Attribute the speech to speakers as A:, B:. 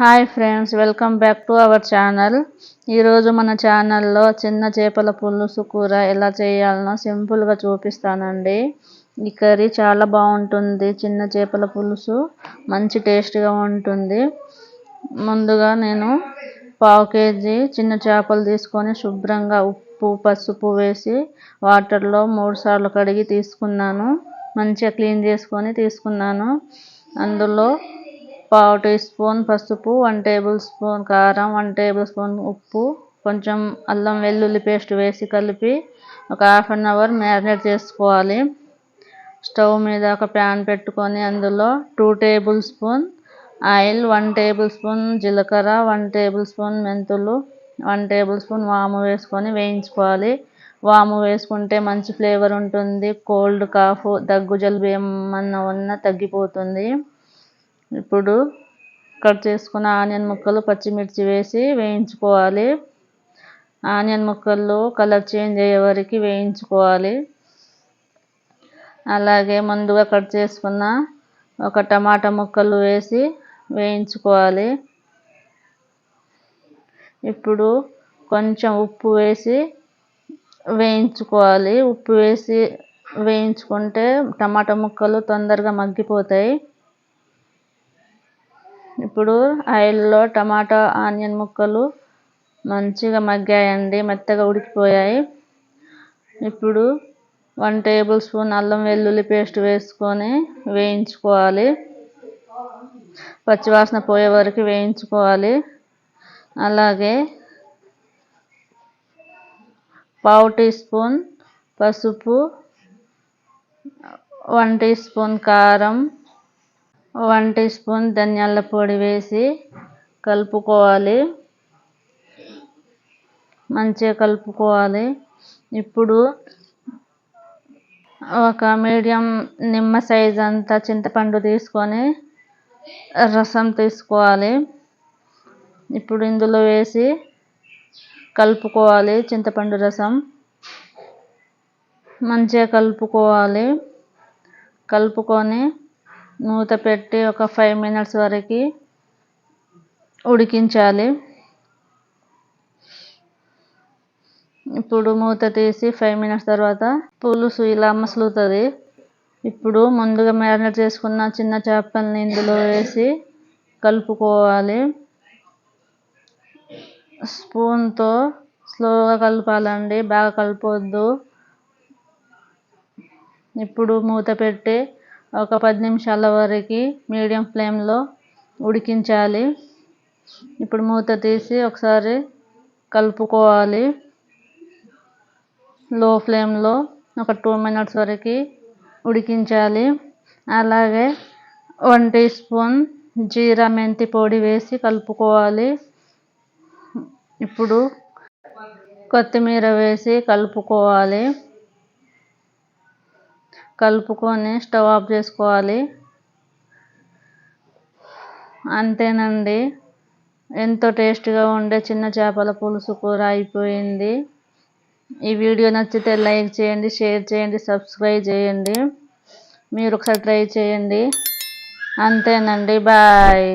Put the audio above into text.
A: hi friends welcome back to our channel ఈరోజు మన ఛానల్లో చిన్న చేపల పులుసు కూర ఎలా చేయాలనో సింపుల్గా చూపిస్తానండి ఈ కర్రీ చాలా బాగుంటుంది చిన్న చేపల పులుసు మంచి టేస్ట్గా ఉంటుంది ముందుగా నేను పావు కేజీ చిన్న చేపలు తీసుకొని శుభ్రంగా ఉప్పు పసుపు వేసి వాటర్లో మూడు సార్లు కడిగి తీసుకున్నాను మంచిగా క్లీన్ చేసుకొని తీసుకున్నాను అందులో పావు టీ స్పూన్ పసుపు వన్ టేబుల్ స్పూన్ కారం వన్ టేబుల్ స్పూన్ ఉప్పు కొంచెం అల్లం వెల్లుల్లి పేస్ట్ వేసి కలిపి ఒక హాఫ్ అన్ అవర్ మ్యారినేట్ చేసుకోవాలి స్టవ్ మీద ఒక ప్యాన్ పెట్టుకొని అందులో two tablespoon oil one tablespoon జీలకర్ర వన్ టేబుల్ స్పూన్ మెంతులు వన్ టేబుల్ స్పూన్ వాము వేసుకొని వేయించుకోవాలి వాము వేసుకుంటే మంచి ఫ్లేవర్ ఉంటుంది కోల్డ్ కాఫ్ దగ్గు జలుబు ఏమన్నా ఉన్నా తగ్గిపోతుంది ఇప్పుడు కట్ చేసుకున్న ఆనియన్ ముక్కలు పచ్చిమిర్చి వేసి వేయించుకోవాలి ఆనియన్ ముక్కలు కలర్ చేంజ్ అయ్యే వరకు వేయించుకోవాలి అలాగే ముందుగా కట్ చేసుకున్న ఒక టమాటా ముక్కలు వేసి వేయించుకోవాలి ఇప్పుడు కొంచెం ఉప్పు వేసి వేయించుకోవాలి ఉప్పు వేసి వేయించుకుంటే టమాటా ముక్కలు తొందరగా మగ్గిపోతాయి ఇప్పుడు ఆయిల్లో టమాటా ఆనియన్ ముక్కలు మంచిగా మగ్గాయండి మెత్తగా ఉడికిపోయాయి ఇప్పుడు వన్ టేబుల్ స్పూన్ అల్లం వెల్లుల్లి పేస్ట్ వేసుకొని వేయించుకోవాలి పచ్చివాసన పోయే వరకు వేయించుకోవాలి అలాగే పావు టీ స్పూన్ పసుపు వన్ టీ స్పూన్ కారం వన్ టీ స్పూన్ ధనియాల పొడి వేసి కలుపుకోవాలి మంచిగా కలుపుకోవాలి ఇప్పుడు ఒక మీడియం నిమ్మ సైజ్ అంత చింతపండు తీసుకొని రసం తీసుకోవాలి ఇప్పుడు ఇందులో వేసి కలుపుకోవాలి చింతపండు రసం మంచిగా కలుపుకోవాలి కలుపుకొని మూత పెట్టి ఒక ఫైవ్ మినిట్స్ వరకు ఉడికించాలి ఇప్పుడు మూత తీసి ఫైవ్ మినిట్స్ తర్వాత పులుసు ఇలా మసులుతుంది ఇప్పుడు ముందుగా మ్యారినేట్ చేసుకున్న చిన్న చేపల్ని ఇందులో వేసి కలుపుకోవాలి స్పూన్తో స్లోగా కలపాలండి బాగా కలపొద్దు ఇప్పుడు మూత పెట్టి ఒక పది నిమిషాల వరకు మీడియం ఫ్లేమ్లో ఉడికించాలి ఇప్పుడు మూత తీసి ఒకసారి కలుపుకోవాలి లో ఫ్లేమ్లో ఒక టూ మినిట్స్ వరకు ఉడికించాలి అలాగే వన్ టీ స్పూన్ జీరా మెంతి పొడి వేసి కలుపుకోవాలి ఇప్పుడు కొత్తిమీర వేసి కలుపుకోవాలి కలుపుకొని స్టవ్ ఆఫ్ చేసుకోవాలి అంతేనండి ఎంతో టేస్ట్గా ఉండే చిన్న చేపల పులుసు కూర అయిపోయింది ఈ వీడియో నచ్చితే లైక్ చేయండి షేర్ చేయండి సబ్స్క్రైబ్ చేయండి మీరు ఒకసారి ట్రై చేయండి అంతేనండి బాయ్